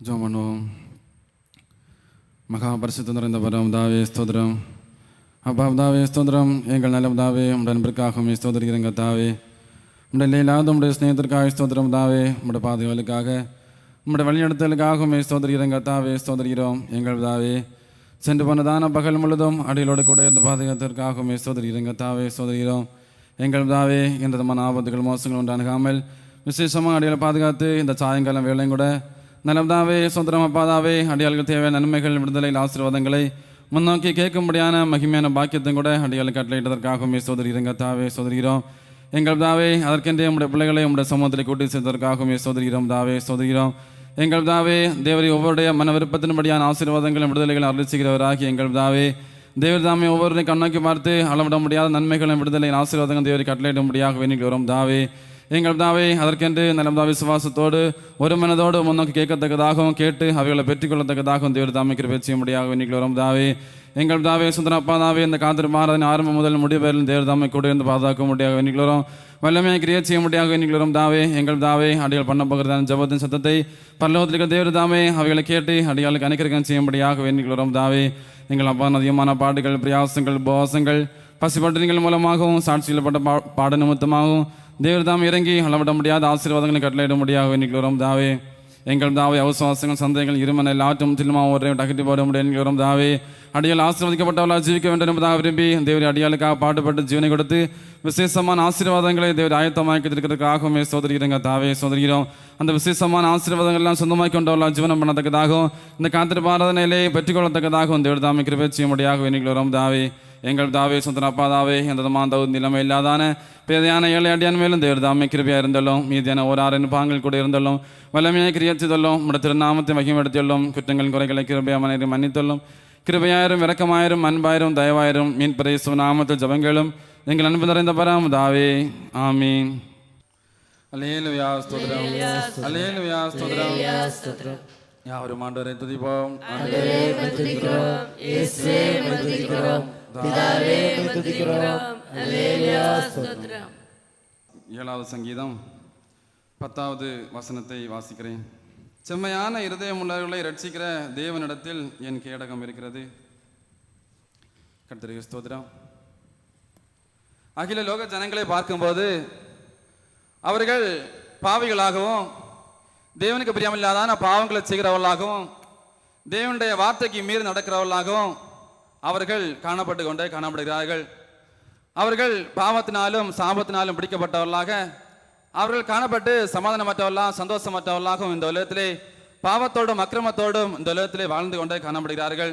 ஜோம் பண்ணுவோம் மகா பரிசுத்த நிறைந்த பரம் தாவே ஸ்தோதிரம் அப்பா தாவே ஸ்தோதிரம் எங்கள் நல்ல தாவே உடைய நண்பருக்காகவும் ஸ்தோதரிக்கிறங்க தாவே. உடைய இல்லாத உடைய ஸ்நேகத்திற்காக ஸ்தோத்திரம் தாவே உடைய பாதுகாவலுக்காக உடைய வழிநடத்தலுக்காகவும் ஸ்தோதரிக்கிறங்க தாவே. ஸ்தோதரிக்கிறோம் எங்கள் தாவே சென்று போனதான பகல் முழுதும் அடிகளோடு கூட இருந்து பாதுகாத்திற்காகவும் ஸ்தோதரிக்கிறங்க தாவே. ஸ்தோதரிக்கிறோம் எங்கள் தாவே எந்த விதமான ஆபத்துகள் மோசங்கள் உண்டாகாமல் விசேஷமாக அடிகளை பாதுகாத்து இந்த சாயங்காலம் வேலையும் கூட நலம்தாவே சுந்தரம் அப்பாதாவே. அடியாளுக்கு தேவையான நன்மைகள் விடுதலை ஆசீர்வாதங்களை முன்னோக்கி கேட்கும்படியான மகிமையான பாக்கியத்தையும் கூட அடியாளுக்கு கட்டளையிட்டதற்காகவும் சோதரிகிறங்க தாவே சோதரிகிறோம் எங்கள் தாவே அதற்கென்றே உடைய பிள்ளைகளை உடைய சமூகத்தில் கூட்டி சேர்ந்ததற்காகவும் சோதரிகிறோம் தாவே சோதரிகிறோம் எங்கள் தாவே தேவரி ஒவ்வொருடைய மன விருப்பத்தின்படியான ஆசீர்வாதங்களும் விடுதலைகளை அருளிச்சுகிறவராகி எங்கள் தாவே. தேவர் தாமே ஒவ்வொருவரையும் கண்ணோக்கி பார்த்து அளவிட முடியாத நன்மைகளும் விடுதலை ஆசீர்வாதங்கள் தேவரை கட்டளையிடும்படியாக வேண்டிக் வரும் தாவே. எங்கள் தாவே அதற்கென்று நலம் விசுவாசத்தோடு ஒரு மனதோடு முன்னோக்கி கேட்கத்தக்கதாகவும் கேட்டு அவைகளை பெற்றுக்கொள்ளத்தக்கதாகவும் தேவர் தாமைக்கு கிருபை முடியாக வேண்டிக் வரும் தாவே எங்கள் தாவே சுந்தரப்பா தாவே இந்த காத்திரு மாறதின் ஆரம்பம் முதல் முடிவரில் தேவர் தாமை கூட இருந்து பாதுகாக்க முடியாக வேண்டிக் வரும் வல்லமையை கிரியை செய்ய முடியாக வேண்டிக் வரும் தாவே எங்கள் தாவே அடிகள் பண்ண போகிறதான ஜபத்தின் சத்தத்தை பல்லவத்திற்கு தேவர் தாமே அவைகளை கேட்டு அடிகளுக்கு அனுக்கிரகம் செய்யும்படியாக வேண்டிக் வரும் தாவே எங்கள் அப்பா அதிகமான பாடுகள் பிரயாசங்கள் உபவாசங்கள் பசிப்பட்டினிகள் மூலமாகவும் சாட்சியில்பட்ட பா பாட நிமித்தமாகவும் தேவர் தாம் இறங்கி அளவிட முடியாத ஆசீர்வாதங்களை கட்டளையிட முடியாக இன்னைக்கு வரும் தாவே எங்கள் தாவே அவசுவாசங்கள் சந்தேகங்கள் இருமனை எல்லாற்றும் தில்மா ஒரே டகட்டி போட முடியும் என்கிற வரும் தாவே. அடியால் ஆசீர்வதிக்கப்பட்டவர்களாக ஜீவிக்க வேண்டும் என்பதாக விரும்பி தேவரி அடியாளுக்காக பாடுபட்டு ஜீவனை கொடுத்து விசேஷமான ஆசீர்வாதங்களை தேவர் இருக்கிறதுக்காகவும் சோதரிகிறங்க தாவே சோதரிகிறோம். அந்த விசேஷமான ஆசீர்வாதங்கள்லாம் சொந்தமாக்கி கொண்டவர்களாக ஜீவனம் பண்ணத்தக்கதாகவும் இந்த காத்திர பாரதனையிலே பெற்றுக்கொள்ளத்தக்கதாகவும் தேவர் தாமை கிருபை செய்ய முடியாக இன்னைக்கு வரும் தாவே. எங்கள் தாவே சொந்தன அப்பா தாவே எந்த விதமான தகுதி நிலைமை இல்லாதான பேதையான ஏழை அடியான் மேலும் தேவர் தாமே கிருபியாக இருந்தாலும் மீதியான ஆறு பாங்கள் கூட இருந்தாலும் வல்லமையாக கிரியச்சிதல்லும் உடைய திருநாமத்தை மகிமைப்படுத்தியுள்ளோம் குற்றங்கள் குறைகளை கிருபையாக மன்னித்துள்ளும். கிருபையாயிரும் இரக்கமாயிரும் அன்பாயிரும் தயவாயிரும் மீன் பிரதேச நாமத்தில் ஜபங்களும் எங்கள் அன்பு நிறைந்த பராம் தாவே ஆமீன். அலேலுயா ஸ்தோத்திரம். அலேலுயா ஸ்தோத்திரம். யாவரும் ஆண்டவரை துதிப்போம். ஏழாவது சங்கீதம் பத்தாவது வசனத்தை வாசிக்கிறேன். செம்மையான இருதயம் உள்ளவர்களை ரட்சிக்கிற தேவனிடத்தில் என் கேடகம் இருக்கிறது. கர்த்தருக்கு ஸ்தோத்திரம். அகில லோக ஜனங்களை பார்க்கும்போது அவர்கள் பாவிகளாகவும் தேவனுக்கு பிரியமில்லாதான பாவங்களை செய்கிறவர்களாகவும் தேவனுடைய வார்த்தைக்கு மீறி நடக்கிறவர்களாகவும் அவர்கள் காணப்பட்டு கொண்டே காணப்படுகிறார்கள். அவர்கள் பாவத்தினாலும் சாபத்தினாலும் பிடிக்கப்பட்டவர்களாக அவர்கள் காணப்பட்டு சமாதானமற்றவர்களாக சந்தோஷமற்றவர்களாகவும் இந்த உலகத்திலே பாவத்தோடும் அக்கிரமத்தோடும் இந்த உலகத்திலே வாழ்ந்து கொண்டே காணப்படுகிறார்கள்.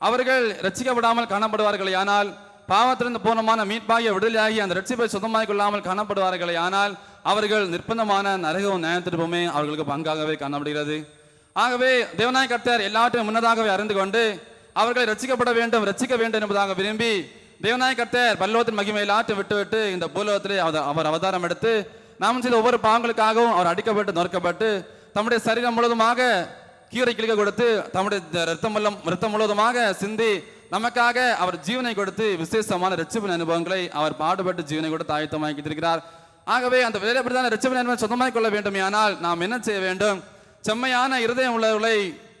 அவர்கள் ரட்சிக்கப்படாமல் காணப்படுவார்களே ஆனால் பாவத்திலிருந்து பூர்ணமான மீட்பாகிய விடுதலையாகி அந்த ரட்சிப்பை சுத்தமாக கொள்ளாமல் காணப்படுவார்களே ஆனால் அவர்கள் நிர்பந்தமான நரகவும் நியாயத்திருப்பமே அவர்களுக்கு பங்காகவே காணப்படுகிறது. ஆகவே தேவநாய கர்த்தர் எல்லாவற்றையும் முன்னதாகவே அறிந்து கொண்டு அவர்களை ரட்சிக்கப்பட வேண்டும் ரசிக்க வேண்டும் என்பதாக விரும்பி தேவநாய கர்த்தர் மகிமையில் ஆற்று விட்டுவிட்டு இந்த பூலோகத்திலே அவர் அவர் அவதாரம் எடுத்து நாம் செய்த ஒவ்வொரு பாவங்களுக்காகவும் அவர் அடிக்கப்பட்டு நொறுக்கப்பட்டு தம்முடைய சரீரம் முழுவதுமாக கீரை கிளிக்க கொடுத்து தம்முடைய ரத்தம் ரத்தம் முழுவதுமாக சிந்தி நமக்காக அவர் ஜீவனை கொடுத்து விசேஷமான ரட்சிப்பின் அனுபவங்களை அவர் பாடுபட்டு ஜீவனை கொடுத்து ஆயத்தமாக்கி இருக்கிறார் ஆகவே அந்த வேலைப்படிதான ரட்சிப்பின் அனுபவம் சொந்தமாக கொள்ள வேண்டும் ஆனால் நாம் என்ன செய்ய வேண்டும்? செம்மையான இருதயம் உள்ளவர்களை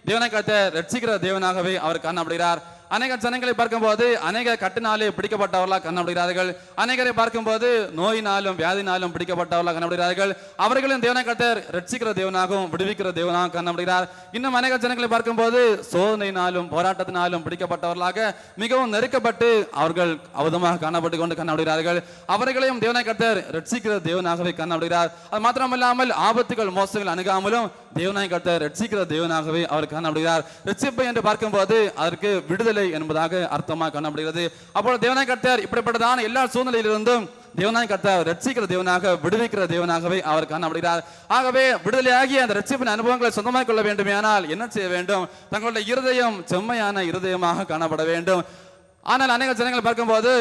தேவனை காத்த ரட்சிக்கிற தேவனாகவே அவர் காணப்படுகிறார். அநேக ஜனங்களை பார்க்கும்போது அநேக கட்டினாலே பிடிக்கப்பட்டவர்களாக காணப்படுகிறார்கள். அநேகரை பார்க்கும்போது நோயினாலும் வியாதினாலும் பிடிக்கப்பட்டவர்களாக காணப்படுகிறார்கள். அவர்களும் தேவனை கட்டர் ரட்சிக்கிற தேவனாகவும் விடுவிக்கிற தேவனாகவும் காணப்படுகிறார். இன்னும் அநேக ஜனங்களை பார்க்கும்போது சோதனையினாலும் போராட்டத்தினாலும் பிடிக்கப்பட்டவர்களாக மிகவும் நெருக்கப்பட்டு அவர்கள் அவதமாக காணப்பட்டு கொண்டு காணப்படுகிறார்கள். அவர்களையும் தேவனை கட்டர் ரட்சிக்கிற தேவனாகவே காணப்படுகிறார். அது மாத்திரமல்லாமல் ஆபத்துகள் மோசங்கள் அணுகாமலும் தேவனாய் கர்த்தர் ரட்சிக்கிற தேவனாகவே அவர் காணப்படுகிறார். ரட்சிப்பு என்று பார்க்கும்போது அதற்கு விடுதலை என்பதாக அர்த்தமாக காணப்படுகிறது. அப்போ தேவனாய் கர்த்தர் இப்படிப்பட்டதான எல்லா சூழ்நிலையிலிருந்தும் தேவனாய் கர்த்தர் ரட்சிக்கிற தேவனாக விடுவிக்கிற தேவனாகவே அவர் காணப்படுகிறார். ஆகவே விடுதலையாகிய அந்த ரட்சிப்பின் அனுபவங்களை சொந்தமாக கொள்ள வேண்டுமானால் என்ன செய்ய வேண்டும்? தங்களுடைய இருதயம் செம்மையான இருதயமாக காணப்பட வேண்டும். ஆனால் அநேக ஜனங்களை பார்க்கும்போது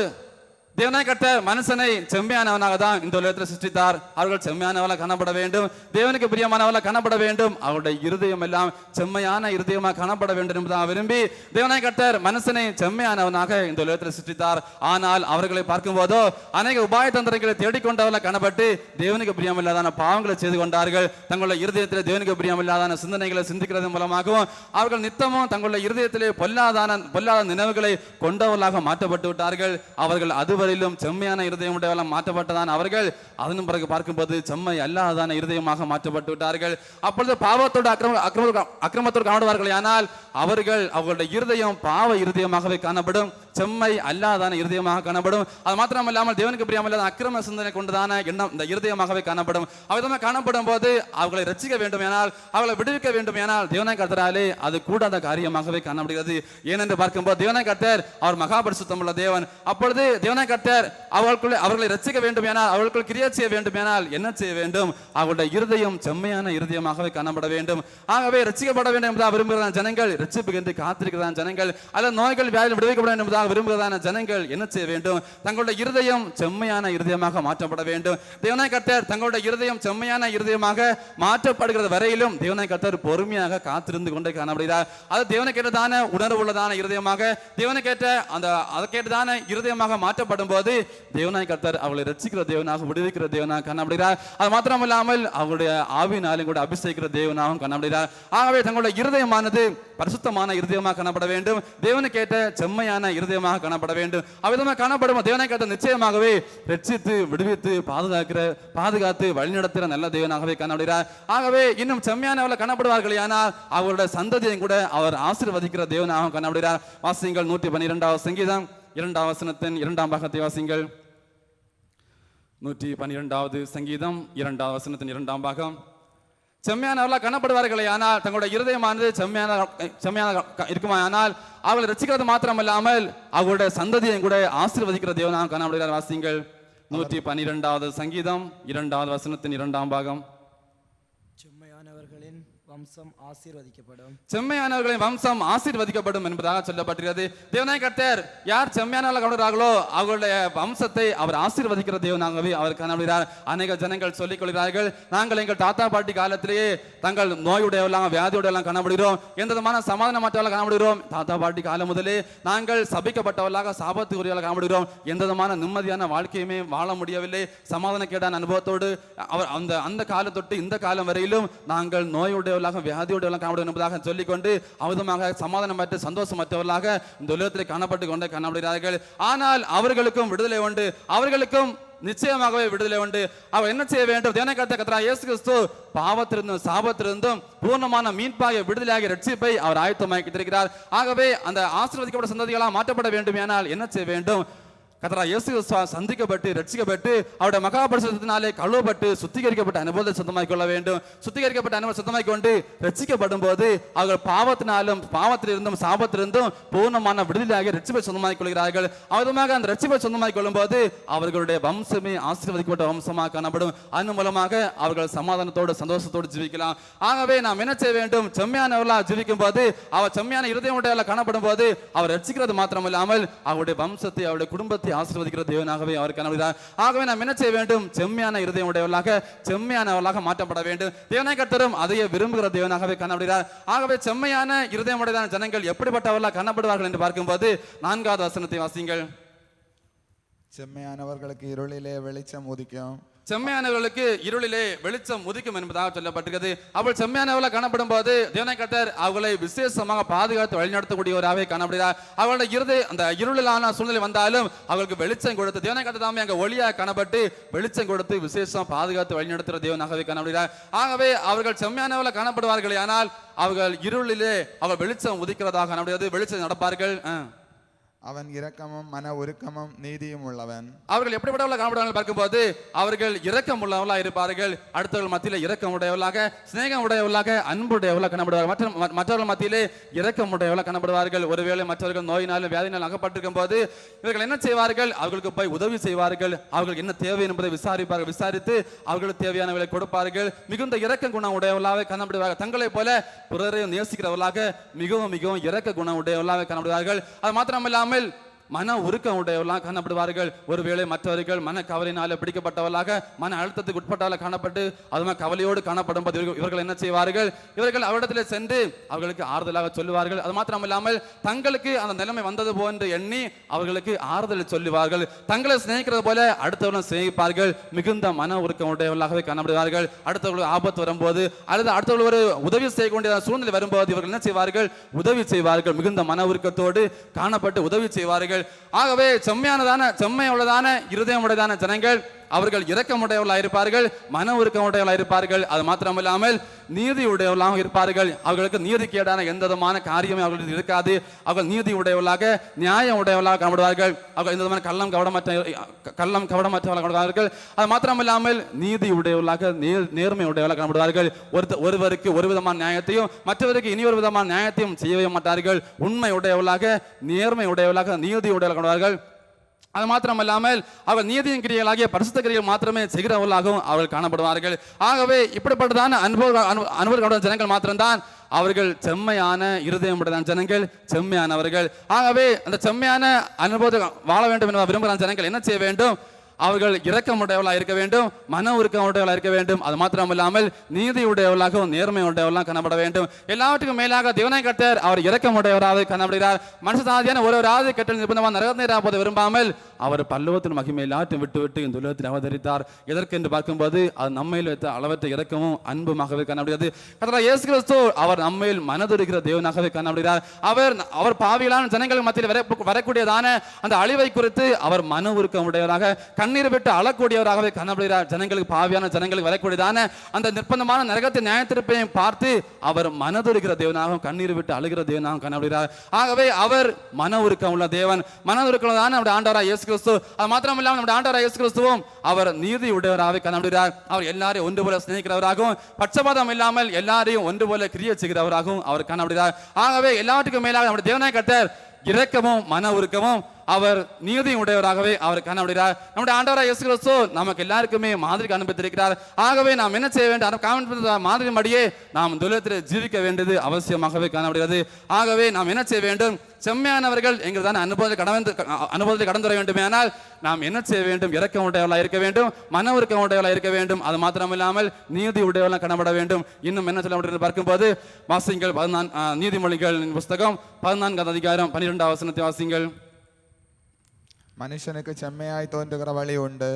தேவனாய் கட்ட மனுஷனை செம்மையானவனாக தான் இந்த உலகத்தில் சிருஷ்டித்தார். அவர்கள் செம்மையானவளாக காணப்பட வேண்டும். தேவனுக்கு பிரியமானவளாக காணப்பட வேண்டும். அவருடைய இருதயம் எல்லாம் செம்மையான இருதயமாக காணப்பட வேண்டும் என்பதாக விரும்பி தேவனாய் கட்டர் மனுஷனை செம்மையானவனாக இந்த உலகத்தில் சிருஷ்டித்தார். ஆனால் அவர்களை பார்க்கும்போதோ அநேக உபாய தந்திரங்களை தேடிக்கொண்டவர்களாக காணப்பட்டு தேவனுக்கு பிரியமில்லாதான பாவங்களை செய்து கொண்டார்கள். தங்களுடைய இருதயத்தில் தேவனுக்கு பிரியமில்லாதான சிந்தனைகளை சிந்திக்கிறது மூலமாகவும் அவர்கள் நித்தமும் தங்களுடைய இருதயத்திலே பொல்லாதான பொல்லாத நினைவுகளை கொண்டவர்களாக மாற்றப்பட்டு விட்டார்கள். அவர்கள் அதுவரை முழுவதிலும் செம்மையான இருதயம் உடையவெல்லாம் மாற்றப்பட்டதான் அவர்கள் அதன் பிறகு பார்க்கும்போது செம்மை அல்லாதான இருதயமாக மாற்றப்பட்டு விட்டார்கள். அப்பொழுது பாவத்தோடு அக்கிரம அக்கிரம அக்கிரமத்தோடு காணப்படுவார்கள் ஆனால் அவர்கள் அவர்களுடைய இருதயம் பாவ இருதயமாகவே காணப்படும் செம்மை அல்லாதான இருதயமாக காணப்படும். அது மாத்திரம் இல்லாமல் தேவனுக்கு பிரியமில்லாத அக்கிரம சிந்தனை கொண்டதான எண்ணம் இந்த இருதயமாகவே காணப்படும். அவ்விதமாக காணப்படும் போது அவர்களை ரசிக்க வேண்டும் ஆனால் அவர்களை விடுவிக்க வேண்டும் ஆனால் தேவனை கர்த்தராலே அது கூடாத காரியமாகவே காணப்படுகிறது. ஏனென்று பார்க்கும்போது தேவனை கர்த்தர் அவர் மகாபரிசுத்தம் உள்ள தேவன். அப்பொழுது தேவனை கர்த்தர் கட்டர் அவர்களுக்குள்ளே அவர்களை ரசிக்க வேண்டும் ஆனால் அவர்களுக்குள் கிரியா செய்ய வேண்டும் ஆனால் என்ன செய்ய வேண்டும்? அவருடைய இருதயம் செம்மையான இருதயமாகவே காணப்பட வேண்டும். ஆகவே ரசிக்கப்பட வேண்டும் என்பதாக விரும்புகிறான் ஜனங்கள் ரட்சிப்புக்கு என்று காத்திருக்கிறதான ஜனங்கள் அல்ல நோய்கள் வியாதியில் விடுவிக்கப்பட வேண்டும் என்பதாக விரும்புகிறதான ஜனங்கள் என்ன செய்ய வேண்டும்? தங்களுடைய இருதயம் செம்மையான இருதயமாக மாற்றப்பட வேண்டும். தேவனை கட்டர் தங்களுடைய இருதயம் செம்மையான இருதயமாக மாற்றப்படுகிறது வரையிலும் தேவனை கட்டர் பொறுமையாக காத்திருந்து கொண்டே காணப்படுகிறார். அது தேவனை கேட்டதான உணர்வுள்ளதான இருதயமாக தேவனை கேட்ட அந்த அதை கேட்டதான இருதயமாக மாற்றப்படும் போது தேவனாய் கர்த்தர் அவளை ரசிக்கிற தேவனாக விடுவிக்கிற தேவனாக காணப்படுகிறார் அது மாத்திரமில்லாமல் அவருடைய ஆவினாலும் கூட அபிஷேகிக்கிற தேவனாகவும் காணப்படுகிறார் ஆகவே தங்களுடைய இருதயமானது பரிசுத்தமான இருதயமாக காணப்பட வேண்டும். தேவனை கேட்ட செம்மையான இருதயமாக காணப்பட வேண்டும். அவ்விதமாக காணப்படும் தேவனை கேட்ட நிச்சயமாகவே ரட்சித்து விடுவித்து பாதுகாக்கிற பாதுகாத்து வழிநடத்துகிற நல்ல தேவனாகவே காணப்படுகிறார் ஆகவே இன்னும் செம்மையானவர்கள் காணப்படுவார்கள் ஆனால் அவருடைய சந்ததியும் கூட அவர் ஆசீர்வதிக்கிற தேவனாகவும் காணப்படுகிறார் வாசியங்கள் நூற்றி பன்னிரெண்டாவது சங்கீதம். இரண்டாம் வசனத்தின் இரண்டாம் பாகத்தை வாசிங்கள். நூற்றி பன்னிரெண்டாவது சங்கீதம் இரண்டாம் வசனத்தின் இரண்டாம் பாகம். செம்மையானவர்களாக காணப்படுவார்களே ஆனால் தங்களுடைய இருதயமானது செம்மையான செம்மையான இருக்குமா ஆனால் அவர்களை ரசிக்கிறது மாத்திரமல்லாமல் அவர்களுடைய சந்ததியை கூட ஆசீர்வதிக்கிற தேவனாக காணப்படுகிறார் வாசிங்கள். நூற்றி பன்னிரெண்டாவது சங்கீதம் இரண்டாவது வசனத்தின் இரண்டாம் பாகம். வம்சம் ஆசீர்வதிக்கப்படும். செம்மையானவர்களின் வம்சம் ஆசீர்வதிக்கப்படும் என்பதாக சொல்லப்பட்டிருக்கிறது. தேவனாய் கர்த்தர் யார் செம்மையானவர்கள் காணப்படுகிறார்களோ அவர்களுடைய வம்சத்தை அவர் ஆசீர்வதிக்கிற தேவனாகவே அவர் காணப்படுகிறார். அநேக ஜனங்கள் சொல்லிக் கொள்கிறார்கள் நாங்கள் எங்கள் தாத்தா பாட்டி காலத்திலேயே தங்கள் நோயுடையவெல்லாம் வியாதியுடையெல்லாம் காணப்படுகிறோம். எந்த விதமான சமாதானமற்றவர்களாக காணப்படுகிறோம்? தாத்தா பாட்டி காலம் முதலே நாங்கள் சபிக்கப்பட்டவர்களாக சாபத்துக்குரியவர்களாக காணப்படுகிறோம். எந்த விதமான நிம்மதியான வாழ்க்கையுமே வாழ முடியவில்லை. சமாதானக்கேடான அனுபவத்தோடு அவர் அந்த அந்த காலம் தொட்டு இந்த காலம் வரையிலும் நாங்கள் நோயுடையவர்களாக வியாதியுடையவர்களாக காணப்படும் என்பதாக சொல்லிக்கொண்டு அவதமாக சமாதானமற்ற சந்தோஷமற்றவர்களாக இந்த உலகத்தில் காணப்பட்டு கொண்டே காணப்படுகிறார்கள். ஆனால் அவர்களுக்கும் விடுதலை உண்டு. அவர்களுக்கும் நிச்சயமாகவே விடுதலை உண்டு. அவர் என்ன செய்ய வேண்டும்? தேவனை கத்த கத்தரா இயேசு கிறிஸ்து பாவத்திலிருந்தும் சாபத்திலிருந்தும் பூர்ணமான மீன்பாக விடுதலையாக ரட்சிப்பை அவர் ஆயத்தமாக்கி இருக்கிறார் ஆகவே அந்த ஆசீர்வதிக்கப்பட்ட சந்ததிகளாக மாற்றப்பட வேண்டும் ஆனால் என்ன செய்ய வேண்டும்? கத்தரா இயேசு சந்திக்கப்பட்டு ரட்சிக்கப்பட்டு அவருடைய மகாபரிசுத்தினாலே கழுவப்பட்டு சுத்திகரிக்கப்பட்ட அனுபவத்தை சொந்தமாக்கிக் கொள்ள வேண்டும். சுத்திகரிக்கப்பட்ட அனுபவம் சொந்தமாக்கிக் கொண்டு ரட்சிக்கப்படும் போது அவர்கள் பாவத்தினாலும் பாவத்திலிருந்தும் சாபத்திலிருந்தும் பூர்ணமான விடுதலையாக ரட்சிப்பை சொந்தமாக்கிக் கொள்கிறார்கள். அவருமாக அந்த ரட்சிப்பை சொந்தமாக்கிக் கொள்ளும் போது அவர்களுடைய வம்சமே ஆசீர்வதிக்கப்பட்ட வம்சமாக காணப்படும். அதன் மூலமாக அவர்கள் சமாதானத்தோடு சந்தோஷத்தோடு ஜீவிக்கலாம். ஆகவே நாம் என்ன செய்ய வேண்டும்? செம்மையானவர்களாக ஜீவிக்கும் போது அவர் செம்மையான இருதயம் உடையவர்களாக காணப்படும் போது அவர் ரட்சிக்கிறது மாத்திரமில்லாமல் அவருடைய வம்சத்தை அவருடைய குடும்பத்தை ஆசீர்வதிக்கிற தேவனாகவே அவர் காணப்படுகிறார் ஆகவே நாம் என்ன செய்ய வேண்டும்? செம்மையான இருதயம் உடையவர்களாக செம்மையானவர்களாக மாற்றப்பட வேண்டும். தேவனை கத்தரும் அதையே விரும்புகிற தேவனாகவே காணப்படுகிறார் ஆகவே செம்மையான இருதயம் உடையதான ஜனங்கள் எப்படிப்பட்டவர்களாக காணப்படுவார்கள் என்று பார்க்கும்போது நான்காவது வசனத்தை வாசிங்கள் செம்மையானவர்களுக்கு இருளிலே வெளிச்சம் உதிக்கும் செம்மையானவர்களுக்கு இருளிலே வெளிச்சம் உதிக்கும் என்பதாக சொல்லப்பட்டிருக்கிறது. அவள் செம்மையானவர்களாக காணப்படும் போது தேவனைக்கட்டர் அவளை அவர்களை விசேஷமாக பாதுகாத்து வழிநடத்தக்கூடியவராகவே காணப்படுகிறார். அவர்களுடைய இருதை அந்த இருளிலான சூழ்நிலை வந்தாலும் அவர்களுக்கு வெளிச்சம் கொடுத்து தேவனைக்கட்டர் தாமே அங்கே ஒளியாக காணப்பட்டு வெளிச்சம் கொடுத்து விசேஷம் பாதுகாத்து வழிநடத்துகிற தேவனாகவே காணப்படுகிறார். ஆகவே அவர்கள் செம்மையானவர்களாக காணப்படுவார்கள் ஆனால் அவர்கள் இருளிலே அவள் வெளிச்சம் உதிக்கிறதாக காணப்படுகிறது. வெளிச்சம் நடப்பார்கள். ஆ. அவன் இரக்கமும் மன உருக்கமும் நீதியும் உள்ளவன். அவர்கள் எப்படிப்பட்டவர்களாக காணப்படுவார்கள் பார்க்கும்போது அவர்கள் இரக்கம் உள்ளவர்களாக இருப்பார்கள். அடுத்தவர்கள் மத்தியில் இரக்கம் உடையவர்களாக சிநேகம் உடையவர்களாக அன்புடையவர்களாக காணப்படுவார்கள். மற்ற ம- மற்றவர்கள் மத்தியிலே இரக்கம் உடையவர்களாக காணப்படுவார்கள். ஒருவேளை மற்றவர்கள் நோயினாலும் வியாதினாலும் அகப்பட்டிருக்கும் போது இவர்கள் என்ன செய்வார்கள்? அவர்களுக்கு போய் உதவி செய்வார்கள். அவர்களுக்கு என்ன தேவை என்பதை விசாரிப்பார்கள். விசாரித்து அவர்களுக்கு தேவையானவர்களை கொடுப்பார்கள். மிகுந்த இரக்க குணம் உடையவர்களாக காணப்படுவார்கள். தங்களைப் போல பிறரையும் நேசிக்கிறவர்களாக மிகவும் மிகவும் இரக்க குணம் உடையவர்களாக காணப்படுவார்கள். அது மாத்திரமில்லாமல் العامل மன உருக்கம் உடையவர்களாக காணப்படுவார்கள். ஒருவேளை மற்றவர்கள் மன கவலையினால பிடிக்கப்பட்டவர்களாக மன அழுத்தத்துக்கு உட்பட்டால காணப்பட்டு அதுமா கவலையோடு காணப்படும் போது இவர்கள் இவர்கள் என்ன செய்வார்கள்? இவர்கள் அவரிடத்தில் சென்று அவர்களுக்கு ஆறுதலாக சொல்லுவார்கள். அது மாத்திரம் இல்லாமல் தங்களுக்கு அந்த நிலைமை வந்தது போன்று எண்ணி அவர்களுக்கு ஆறுதல் சொல்லுவார்கள். தங்களை சிநேகிக்கிறது போல அடுத்தவர்களும் சிநேகிப்பார்கள். மிகுந்த மன உருக்கம் உடையவர்களாகவே காணப்படுவார்கள். அடுத்தவர்களுக்கு ஆபத்து வரும்போது அல்லது அடுத்தவர்கள் ஒரு உதவி செய்யக்கூடிய சூழ்நிலை வரும்போது இவர்கள் என்ன செய்வார்கள்? உதவி செய்வார்கள். மிகுந்த மன உருக்கத்தோடு காணப்பட்டு உதவி செய்வார்கள். ஆகவே செம்மையானதான செம்மையுள்ளதான இருதயமுடையதான ஜனங்கள் அவர்கள் இரக்கமுடையவர்களாக இருப்பார்கள் மன உருக்கமுடையவர்களாக இருப்பார்கள். அது மாத்திரமில்லாமல் நீதி உடையவர்களாக இருப்பார்கள். அவர்களுக்கு நீதிக்கேடான எந்த விதமான காரியமே அவர்களுக்கு இருக்காது. அவர்கள் நீதி உடையவர்களாக நியாயம் உடையவர்களாக காணப்படுவார்கள் அவர்கள் எந்த விதமான கள்ளம் கவடமற்ற கள்ளம் கவடமற்றவர்களாக காணப்படுவார்கள் அது மாத்திரமில்லாமல் நீதி உடையவர்களாக நேர் நேர்மை உடையவர்களாக காணப்படுவார்கள் ஒருத்த ஒருவருக்கு ஒரு விதமான நியாயத்தையும் மற்றவருக்கு இனி ஒரு விதமான நியாயத்தையும் செய்யவே மாட்டார்கள். உண்மை உடையவர்களாக நேர்மை உடையவர்களாக நீதி உடையவர்களாக காணப்படுவார்கள் அது மாத்திரமல்லாமல் அவர் நீதியின் கிரியர்களாகிய பரிசுத்த கிரிகள் மாத்திரமே செய்கிறவர்களாகவும் அவர்கள் காணப்படுவார்கள். ஆகவே இப்படிப்பட்டதான அனுபவ அனு- அனுபவங்களுடன் ஜனங்கள் மாத்திரம்தான் அவர்கள் செம்மையான இருதயமுடையதான ஜனங்கள் செம்மையானவர்கள். ஆகவே அந்த செம்மையான அனுபவத்தை வாழ வேண்டும் என விரும்புகிற ஜனங்கள் என்ன செய்ய வேண்டும்? அவர்கள் இரக்கமுடையவளாக இருக்க வேண்டும் மன உருக்கமுடையவளாக இருக்க வேண்டும். அது மாத்திரமில்லாமல் நீதி உடையவளாகவும் நேர்மை உடையவளாக காணப்பட வேண்டும். எல்லாவற்றுக்கும் மேலாக தேவனை கட்டர் அவர் இரக்கமுடையவராக காணப்படுகிறார். மனுஷனாதியான ஒருவராவது கட்டளை நிபுணமாக நரகத்தில் போது விரும்பாமல் அவர் பல்லவத்தின் மகிமை எல்லாத்தையும் விட்டு விட்டு இந்த உலகத்தில் அவதரித்தார். எதற்கு என்று பார்க்கும்போது அது நம்மையில் வைத்த அளவற்ற இறக்கமும் அன்புமாகவே காணப்படுகிறது. கர்த்தராகிய இயேசு கிறிஸ்து அவர் நம்மையில் மனதுருகிற தேவனாகவே காணப்படுகிறார். அவர் அவர் பாவிகளான ஜனங்கள் மத்தியில் வர வரக்கூடியதான அந்த அழிவை குறித்து அவர் மன உருக்கம் உடையவராக கண்ணீர் விட்டு அழக்கூடியவராகவே காணப்படுகிறார். ஜனங்களுக்கு பாவியான ஜனங்களுக்கு வரக்கூடியதான அந்த நிர்பந்தமான நரகத்தை நியாயத்திருப்பையும் பார்த்து அவர் மனதுருகிற தேவனாகவும் கண்ணீர் விட்டு அழுகிற தேவனாகவும் காணப்படுகிறார். ஆகவே அவர் மன உருக்கம் உள்ள தேவன். மன உருக்கம் தான் நம்முடைய ஆண்டவராக இயேசு கிறிஸ்து. அது மாத்திரம் இல்லாமல் நம்முடைய ஆண்டவராக கிறிஸ்துவும் அவர் நீதி உடையவராகவே காணப்படுகிறார் அவர் எல்லாரையும் ஒன்று போல சிநேகிக்கிறவராகவும் பட்சபாதம் இல்லாமல் எல்லாரையும் ஒன்று போல கிரியை செய்கிறவராகவும் அவர் காணப்படுகிறார் ஆகவே எல்லாத்துக்கும் மேலாக நம்முடைய தேவனாய் கட்டர் இரக்கமும் மன உருக்கமும் அவர் நீதி உடையவராகவே அவர் காணப்படுகிறார் நம்முடைய ஆண்டவராக இயேசு கிறிஸ்து நமக்கு எல்லாருக்குமே மாதிரி அனுப்பித்திருக்கிறார். ஆகவே நாம் என்ன செய்ய வேண்டும்? காண்பித்த மாதிரி மடியே நாம் துலத்தில் ஜீவிக்க வேண்டியது அவசியமாகவே காணப்படுகிறது. ஆகவே நாம் என்ன செய்ய வேண்டும்? செம்மையானவர்கள் எங்களுதான அனுபவத்தை கடந்து அனுபவத்தை கடந்து வர வேண்டுமேனால் நாம் என்ன செய்ய வேண்டும்? இறக்கம் உடையவளாக இருக்க வேண்டும். மன உருக்கம் உடையவளாக இருக்க வேண்டும். அது மாத்திரமில்லாமல் நீதி உடையவர்களாக காணப்பட வேண்டும். இன்னும் என்ன சொல்லப்பட்டு பார்க்கும்போது வாசிங்கள் பதினான் நீதிமொழிகள் நீதிமொழிகளின் புஸ்தகம் பதினான்காவது அதிகாரம் பன்னிரெண்டாம் வசனத்தை வாசிங்கள். மனுஷனுக்கு செம்மையாய் தோன்றுகிற வழி உண்டு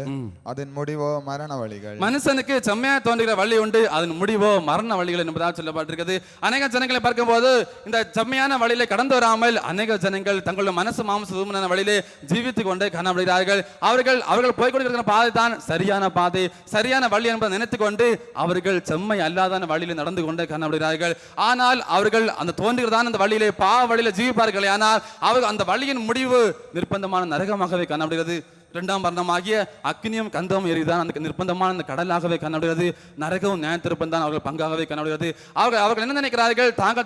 அதன் முடிவோ மரண வழிகள் மனுஷனுக்கு செம்மையா தோன்றுகிற வழி உண்டு அதன் முடிவோ மரண வழிகள் என்பதாக சொல்லப்பட்டிருக்கிறது அநேக ஜனங்களை பார்க்கும்போது இந்த செம்மையான வழியிலே கடந்து வராமல் அநேக ஜனங்கள் தங்களுடைய மனசு மாம்ச சுமன வழியிலே ஜீவித்துக் கொண்டே காணப்படுகிறார்கள் அவர்கள் அவர்கள் போய்கொண்டிருக்கிற பாதை தான் சரியான பாதை சரியான வழி என்பதை நினைத்துக் கொண்டு அவர்கள் செம்மை அல்லாதான வழியிலே நடந்து கொண்டே காணப்படுகிறார்கள் ஆனால் அவர்கள் அந்த தோன்றுகிறதான அந்த வழியிலே பா வழியில ஜீவிப்பார்கள் ஆனால் அவர்கள் அந்த வழியின் முடிவு நிர்பந்தமான கடலாகவே காணப்படுகிறது. இரண்டாம் மரணமாகிய அக்னியும் கந்தமும் எரிதான் அந்த நிர்பந்தமான அந்த கடலாகவே காணப்படுகிறது. நரகவும் நியாய தான் அவர்கள் பங்காகவே காணப்படுகிறது. அவர்கள் அவர்கள் என்ன நினைக்கிறார்கள்? தாங்கள்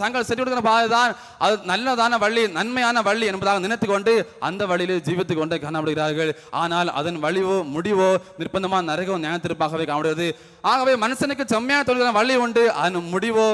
தாங்கள் சென்று கொடுக்கிற பாதைதான். அது நல்லதான வழி நன்மையான வழி என்பதாக நினைத்து கொண்டு அந்த வழியிலே ஜீவித்துக் கொண்டே காணப்படுகிறார்கள். ஆனால் அதன் வழிவோ முடிவோ நிர்பந்தமான நரகவும் நியாயத்திருப்பாகவே காணப்படுகிறது. ஆகவே மனுஷனுக்கு செம்மையான தொழுகிற வழி உண்டு. அதன் முடிவோ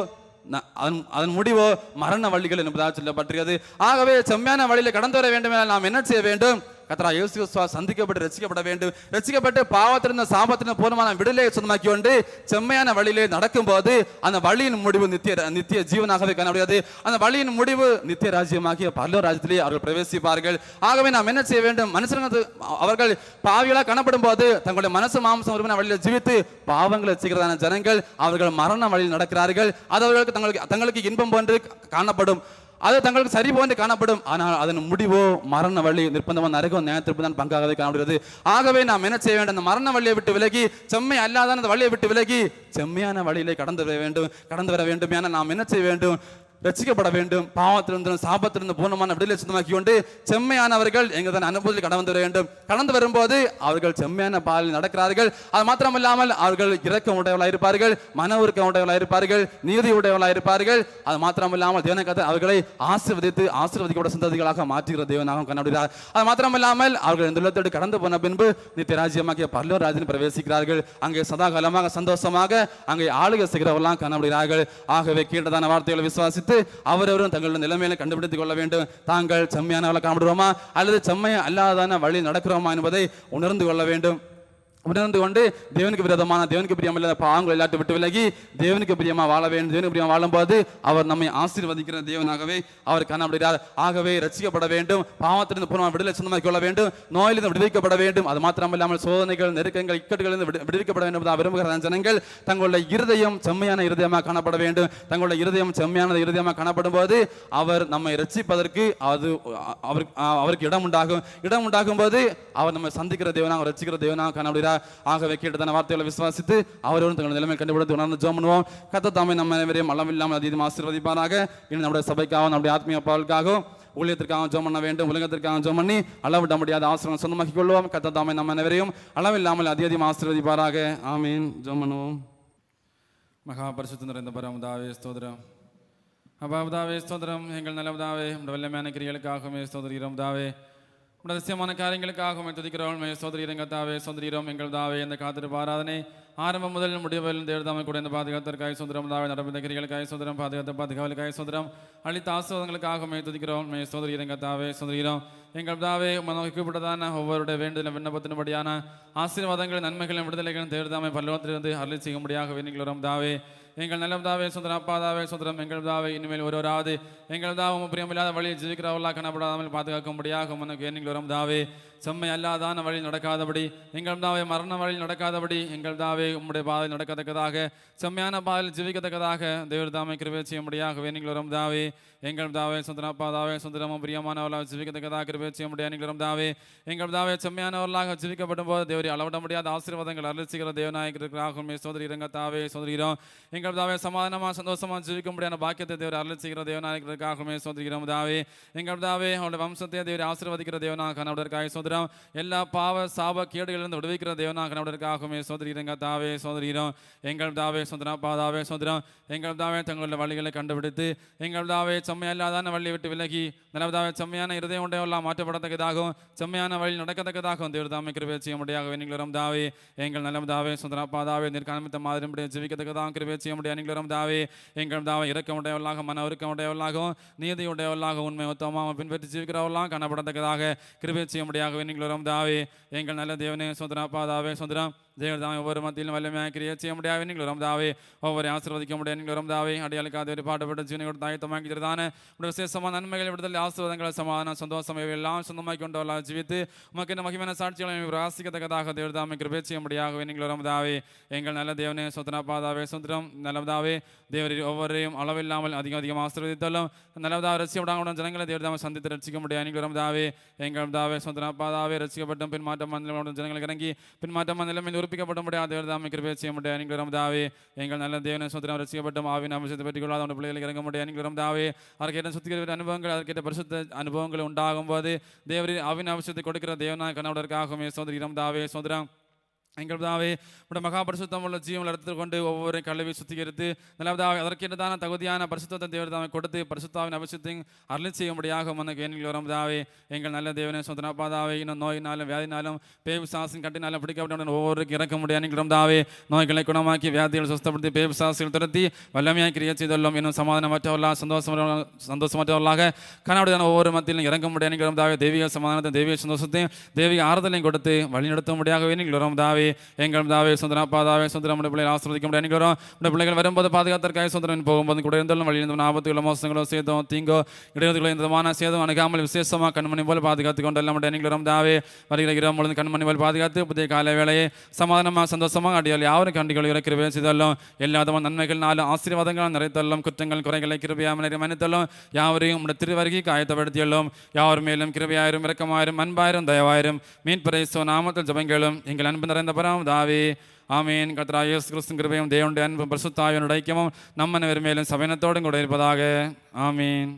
அதன் அதன் முடிவோ மரண வழிகள் என்பதாக சொல்லப்பட்டிருக்கிறது. ஆகவே செம்மையான வழியில் கடந்து வர வேண்டும் நாம் என்ன செய்ய வேண்டும்? கத்தரா இயேசு கிறிஸ்துவா சந்திக்கப்பட்டு ரசிக்கப்பட வேண்டும். ரசிக்கப்பட்டு பாவத்திலிருந்து சாபத்திலிருந்து பூர்ணமான விடுதலையை சொந்தமாக்கி கொண்டு செம்மையான வழியிலே நடக்கும்போது அந்த வழியின் முடிவு நித்திய நித்திய ஜீவனாகவே காணப்படுகிறது. அந்த வழியின் முடிவு நித்திய ராஜ்யமாகிய பல்லோ ராஜ்யத்திலே அவர்கள் பிரவேசிப்பார்கள். ஆகவே நாம் என்ன செய்ய வேண்டும்? மனுஷனுக்கு அவர்கள் பாவிகளாக காணப்படும் போது தங்களுடைய மனசு மாம்சம் வழியில் ஜீவித்து பாவங்களை செய்கிறதான ஜனங்கள் அவர்கள் மரண வழியில் நடக்கிறார்கள். அது அவர்களுக்கு தங்களுக்கு தங்களுக்கு இன்பம் போன்று காணப்படும். அது தங்களுக்கு சரி போன்று காணப்படும். ஆனால் அதன் முடிவோ மரண வழி நிர்பந்தமான நரகம் நேரத்திற்கு தான் பங்காகவே காணப்படுகிறது. ஆகவே நாம் என்ன செய்ய வேண்டும்? அந்த மரண வழியை விட்டு விலகி செம்மை அல்லாத அந்த வழியை விட்டு விலகி செம்மையான வழியிலே கடந்து வர வேண்டும். கடந்து வர வேண்டும் என நாம் என்ன செய்ய வேண்டும்? ரசிக்கப்பட வேண்டும் பாவத்திலிருந்து சாபத்திலிருந்து பூர்ணமான விடுதலை சுத்தமாக்கி கொண்டு செம்மையானவர்கள் எங்கள் தான் அனுபவத்தில் கடந்து வர வேண்டும். கடந்து வரும்போது அவர்கள் செம்மையான பாலில் நடக்கிறார்கள். அது மாத்திரமில்லாமல் அவர்கள் இரக்கம் உடையவளாக இருப்பார்கள் மன உருக்கம் உடையவளாக இருப்பார்கள் நீதி உடையவளாக இருப்பார்கள். அது மாத்திரமில்லாமல் தேவனக்கத்தை கதை அவர்களை ஆசீர்வதித்து ஆசீர்வதிக்கப்பட்ட சந்ததிகளாக மாற்றுகிற தேவனாக கண்டுபிடித்தார் அது மாத்திரமில்லாமல் அவர்கள் இந்த உலகத்தோடு கடந்து போன பின்பு நித்திய ராஜ்யமாகிய பல்லோ ராஜ்யம் பிரவேசிக்கிறார்கள். அங்கே சதாகாலமாக சந்தோஷமாக அங்கே ஆளுகை செய்கிறவர்களாம் காணப்படுகிறார்கள் ஆகவே கீழதான வார்த்தைகளை விசுவாசித்து விசுவாசித்து அவரவரும் தங்களுடைய நிலைமையில கண்டுபிடித்துக் கொள்ள வேண்டும். தாங்கள் செம்மையானவளை காணப்படுவோமா அல்லது செம்மையா அல்லாதான வழி நடக்கிறோமா என்பதை உணர்ந்து கொள்ள வேண்டும். உணர்ந்து கொண்டு தேவனுக்கு விரோதமான தேவனுக்கு பிரியமில்லாத பாவங்கள் எல்லாத்தையும் விட்டு விலகி தேவனுக்கு பிரியமா வாழ வேண்டும் தேவனுக்கு பிரியமா வாழும்போது அவர் நம்மை ஆசீர்வதிக்கிற தேவனாகவே அவர் காணப்படுகிறார். ஆகவே ரசிக்கப்பட வேண்டும் பாவத்திலிருந்து பூர்வமாக விடுதலை சொந்தமாக கொள்ள வேண்டும் நோயிலிருந்து விடுவிக்கப்பட வேண்டும். அது மாத்திரமில்லாமல் சோதனைகள் நெருக்கங்கள் இக்கட்டுகளிலிருந்து விடு- விடுவிக்கப்பட வேண்டும் தான் விரும்புகிற ஜனங்கள். தங்களுடைய இருதயம் செம்மையான இருதயமாக காணப்பட வேண்டும். தங்களுடைய இருதயம் செம்மையான இருதயமாக காணப்படும் போது அவர் நம்மை ரசிப்பதற்கு அது அவருக்கு அவருக்கு இடம் உண்டாகும். இடம் உண்டாகும் போது அவர் நம்மை சந்திக்கிற தேவனாக ரசிக்கிற தேவனாக காணப்படுகிறார். ஆகவே கேட்டதான வார்த்தைகளை விசுவாசித்து அவரோடு தங்கள் நிலைமை கண்டுபிடித்து உணர்ந்து ஜோம் பண்ணுவோம். கத்த தாமே நம்ம அனைவரையும் அளவில்லாமல் அதிகமாக ஆசீர்வதிப்பாராக. இன்னும் நம்முடைய சபைக்காகவும் நம்முடைய ஆத்மீய பாவலுக்காகவும் ஊழியத்திற்காக ஜோம் பண்ண வேண்டும் உலகத்திற்காக ஜோம் பண்ணி அளவிட முடியாத ஆசிரியர் சொந்தமாக்கிக் கொள்வோம். கத்த தாமே நம்ம அனைவரையும் அளவில்லாமல் அதிக அதிகமாக ஆசீர்வதிப்பாராக. ஆமீன். ஜோம் பண்ணுவோம். மகா பரிசுத்த நிறைந்த பரமதாவே ஸ்தோத்திரம். அபாவதாவே ஸ்தோத்திரம். எங்கள் நல்லவதாவே உடைய வல்லமையான கிரிகளுக்காகவே ஸ்தோதரிகிறோம் தாவே உடைய ரகசியமான காரியங்களுக்காகவும் துதிக்கிறோம் மே சோதரிகிறங்க தாவே எங்கள் தாவே இந்த காத்திருப்பு ஆராதனை. ஆரம்பம் முதல் முடிவில் தேர்தாமல் கூட இந்த பாதுகாத்திற்காக சுந்தரம் தாவே நடந்த கிரிகளுக்காக சுந்தரம் பாதுகாத்த பாதுகாவலுக்காக சுந்தரம் அளித்த ஆசிர்வாதங்களுக்காகவே துதிக்கிறோம் மே சோதரி தாவே சோதரிகிறோம் எங்கள் தாவே மனோக்கப்பட்டதான ஒவ்வொருடைய வேண்டுதலும் விண்ணப்பத்தின்படியான ஆசீர்வாதங்கள் நன்மைகளும் விடுதலைகளும் தேவதாமை பல்லவத்திலிருந்து அருளி செய்யும்படியாக நீங்கள் தாவே எங்கள் நல்ல தாவே சுந்தரம் அப்பாதாவே சுந்தரம் எங்கள் தாவே இனிமேல் ஒருவராது. எங்கள் தாவும் பிரியமில்லாத வழியில் ஜீவிக்கிறவர்களாக காணப்படாமல் பாதுகாக்கும்படியாக உனக்கு நீங்கள் வரும் தாவே செம்மை அல்லாதான வழி நடக்காதபடி எங்கள் தாவே மரண வழியில் நடக்காதபடி எங்கள் தாவே உம்முடைய பாதையில் நடக்கத்தக்கதாக செம்மையான பாதையில் ஜீவிக்கத்தக்கதாக தேவர் தாமை கிருபை செய்யும்படியாக நீங்கள் வரும் தாவே எங்கள் தாவே சுந்தரம் தாவே சுந்தரமும் பிரியமானவர்களாக ஜீவிக்கத்தக்கதாக கிருபை செய்யும்படியாக நீங்கள் வரும் தாவே எங்கள் தாவே செம்மையானவர்களாக ஜீவிக்கப்படும் போது தேவரி அளவிட முடியாத ஆசீர்வாதங்கள் அருளிச்சுகிற தேவநாயகருக்காக சோதரி இரங்க தாவே சோதரிகிறோம். எங்கள் தாவே சமாதானமாக சந்தோஷமாக ஜீவிக்க முடியாத பாக்கியத்தை தேவர் அருள் செய்கிற தேவநாயகருக்காகவே சோதிக்கிறோம் தாவே எங்கள் தாவே அவருடைய வம்சத்தை தேவர் ஆசீர்வதிக்கிற தேவனாக நவடற்காக சோதரம் எல்லா பாவ சாப கேடுகளிலிருந்து விடுவிக்கிற தேவனாக நவடற்காகவே சோதரிகிறங்க தாவே சோதரிகிறோம் எங்கள் தாவே சுந்தரம் பாதாவே சுந்தரம் எங்கள் தாவே தங்களுடைய வழிகளை கண்டுபிடித்து எங்கள் தாவே செம்மையல்லாதான வழியை விட்டு விலகி நல்லதாவே செம்மையான இருதயம் உடையவெல்லாம் மாற்றப்படத்தக்கதாகவும் செம்மையான வழி நடக்கத்தக்கதாகவும் தேவர் தாமே கிருபை செய்ய முடியாக நீங்களும் தாவே எங்கள் நல்ல தாவே சுந்தரம் பாதாவே நிற்காமித்த மாதிரி முடிய ஜீவிக்கத்தக்கதாகவும் கிருபை செய்ய முடியாது தாவே எங்கள் தாவை இறக்கமுடையவர்களாக மன ஒருக்கமுடையவர்களாகவும் நீதியுடையவர்களாக உண்மை உத்தமாக பின்பற்றி ஜீவிக்கிறவர்களாக காணப்படத்தக்கதாக கிருபை செய்ய முடியாக நீங்களும் தாவே எங்கள் நல்ல தேவனே சுந்தரம் பாதாவே சுந்தரம் தேவர் தாமே ஒவ்வொரு மத்தியிலும் வல்லமையாக கிரியை செய்ய முடியாது நீங்கள் தாவே ஒவ்வொரு ஆசீர்வதிக்க முடியாது நீங்கள் தாவே அடியாளுக்காக ஒரு பாடுபட்ட ஜீவனோட தாயத்தமாக்கி தருதானே உடைய விசேஷமான நன்மைகளை விடுதலை ஆசீர்வாதங்களை சமாதானம் சந்தோஷம் இவை எல்லாம் சொந்தமாக்கி கொண்டவர்களாக ஜீவித்து உமக்கு இந்த மகிமான சாட்சிகளை ராசிக்கத்தக்கதாக தேவர் தாமே கிருபை செய்ய முடியாக நீங்கள் தாவே எங்கள் நல்ல தேவனே சொந்தனா பாதாவே சுந்தரம் நல்லதாவே தேவரில் ஒவ்வொருவரையும் அளவில்லாமல் அதிகம் அதிகம் ஆசீர்வதித்தாலும் நல்லதா ரசிக்க விடாமல் ஜனங்களை தேவர் தாமே சந்தித்து ரசிக்க முடியாது நீங்கள் தாவே எங்கள் தாவே சொந்தனா பாதாவே ரசிக்கப்பட்டும் பின்மாற்றம் மண்டலம் ஜனங்களுக்கு கிருபை செய்ய முடியாது நீங்கள் தாவே எங்கள் நல்ல தேவனை சொந்தனம் ரசிக்கப்பட்டும் ஆவின் அம்சத்தை பெற்றுக் கொள்ளாத அவனுடைய பிள்ளைகளுக்கு இறங்க முடியாது நீங்கள் தாவே அதற்கேற்ற சுத்திகரித்த அனுபவங்கள் அதற்கேற்ற பரிசுத்த அனுபவங்கள் உண்டாகும் போது தேவரின் ஆவின் அவசியத்தை கொடுக்கிற தேவனாக கணவடற்காகவே சோதரிடம் தாவே சோதரம் எங்கள் தாவே உடைய மகாபரிசுத்தம் உள்ள ஜீவன் எடுத்து கொண்டு ஒவ்வொரு கல்வி சுத்திகரித்து நல்லதாவே அதற்கென்றதான தகுதியான பரிசுத்தத்தை தேவர் கொடுத்து பரிசுத்தாவின் அவசியத்தையும் அருளி செய்யும்படியாக உனக்கு எண்ணில் வரும் தாவே எங்கள் நல்ல தேவனே சொந்தனாப்பாதாவே இன்னும் நோயினாலும் வியாதினாலும் பேய் சாசின் கட்டினாலும் பிடிக்கப்பட்ட ஒவ்வொருக்கு இறக்க முடியாது என்கிறோம் நோய்களை குணமாக்கி வியாதிகளை சுத்தப்படுத்தி பேய் சாசிகள் துரத்தி வல்லமையாக கிரியை செய்துள்ளோம். இன்னும் சமாதானமற்றவர்களாக சந்தோஷம் சந்தோஷமற்றவர்களாக கனவுடையான ஒவ்வொரு மத்தியிலும் இறங்க முடியாது என்கிறோம் தெய்வீக சமாதானத்தை தெய்வீக சந்தோஷத்தையும் தெய்வீக ஆறுதலையும் கொடுத்து வழிநடத்த முடியாகவே நீங்கள் எங்கள் தாவே சுந்தரம் அப்பா தாவே சுந்தரம் நம்முடைய பிள்ளைகள் ஆசிர்வதிக்க முடியாது நீங்கள் வரும் உடைய பிள்ளைகள் வரும்போது பாதுகாத்திற்காக சுந்தரன் போகும்போது கூட இருந்தாலும் வழி இருந்த ஆபத்துகளோ மோசங்களோ சேதம் தீங்கோ இடையூறுகளோ இந்த விதமான சேதம் அணுகாமல் விசேஷமாக கண்மணி போல் பாதுகாத்து கொண்டு நம்முடைய நீங்கள் தாவே வருகிற இரவு பொழுது கண்மணி போல் பாதுகாத்து புதிய கால வேலையை சமாதானமாக சந்தோஷமாக அடியால் யாரும் கண்டிகள் இறக்கிறவே செய்தாலும் எல்லா விதமான நன்மைகள் நாலு ஆசீர்வாதங்கள் நிறைத்தள்ளும். குற்றங்கள் குறைகளை கிருபியாமல் மன்னித்தள்ளும். யாவரையும் நம்முடைய திருவருகைக்கு காயத்தப்படுத்தியுள்ளோம். யாவர் மேலும் கிருபியாயிரும் இரக்கமாயிரும் அன்பாயிரும் தயவாயிரும் மீன் பிரைசோ நாமத்தில் ஜபங்களும். எங்கள் அன்பு நிறைந்த பராம் தாவே. ஆமீன். கத்ரா இயேசு கிறிஸ்துவின் கிருபையும் தேவனுடைய அன்பும் பரிசுத்தாவியனுடைய ஐக்கியமும் நம்ம மேலும் சபைனத்தோடும் கூட இருப்பதாக. ஆமீன்.